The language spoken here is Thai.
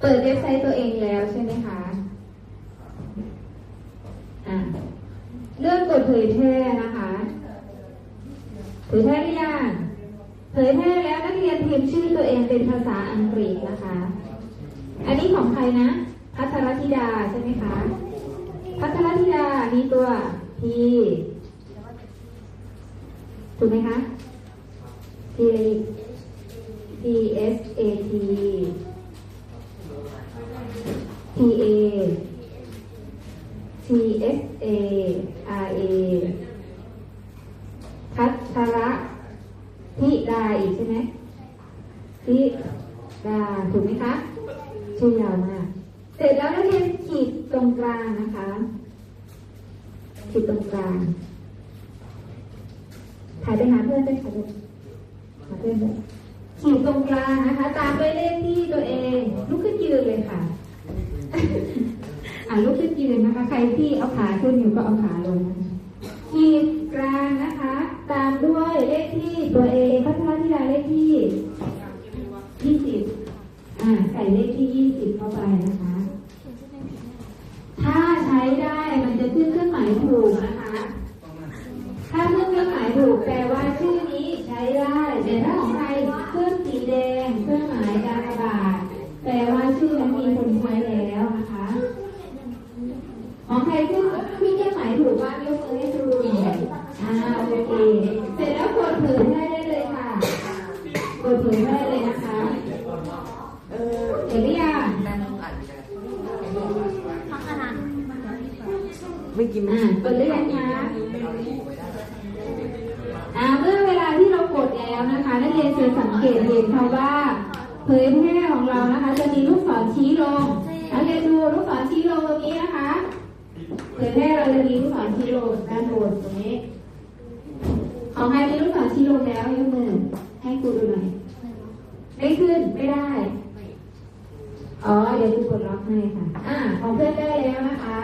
เปิดเว็บไซต์ตัวเองแล้วใช่ไหมคะอะเลือกกดเผยแพร่นะคะเผยแพร่หรือยังเผยแพร่แล้วนักเรียนพิมพ์ชื่อตัวเองเป็นภาษาอังกฤษนะคะ อันนี้ของใครนะ พัทรธิดาใช่ไหมคะ พัทรธิดามีตัว P ถูกไหมคะ P P S A T P A T S A R A พัทระพิดาอีกใช่ไหมพิดาถูกไหมคะชื่อยาวมาก เสร็จแล้วนักเรียนขีดตรงกลางนะคะ ขีดตรงกลาง ถ่ายไปหาเพื่อนได้ค่ะลูกหาเพื่อนด้วยขีดตรงกลางนะคะ ตามด้วยเลขที่ตัวเอง ลุกขึ้นยืนเลยค่ะ อ่าลุกขึ้นยืนนะคะ ใครที่เอาขาขึ้นอยู่ก็เอาขาลงนะคะขีดกลางนะคะ ตามด้วยเลขที่ตัวเองพัฒนาธิดาเลขที่ยี่สิบอ่าใส่เลขที่ยี่สิบเข้าไปนะคะ ถ้าใช้ได้มันจะขึ้นเครื่องหมายถูกนะคะ ถ้าเครื่องหมายถูกแปลว่าชื่อนี้ใช้ได้ แต่ถ้าของใครเครื่องสีแดงเครื่องหมายการระบาดแปลว่าชื่อนั้นมีคนใช้แล้วนะคะ ของใครขึ้นขึ้นเครื่องหมายถูกบ้างยกมือให้ดูอ่าโอเค เสร็จแล้วกดเผยแพร่ได้เลยค่ะกดเผยแพร่เลยนะคะ เออเห็นหรือยังไม่กินอ่าเปิดหรือยังคะอ่าเมื่อเวลาที่เรากดแล้วนะคะนักเรียนจะสังเกตเห็นค่ะว่าเผยแพร่ของเรานะคะ จะมีลูกศรชี้ลงนักเรียนดูลูกศรชี้ลงตรงนี้นะคะเผยแพร่เราจะมีลูกศรชี้ลงด้านบน ตรงนี้ ของใครมีลูกศรชี้ลงแล้วยกมือให้ครูดูหน่อยไม่ขึ้นไม่ได้ อ๋อ เดี๋ยวครูกดล็อกให้ค่ะ อ่า ของเพื่อนได้แล้วนะคะ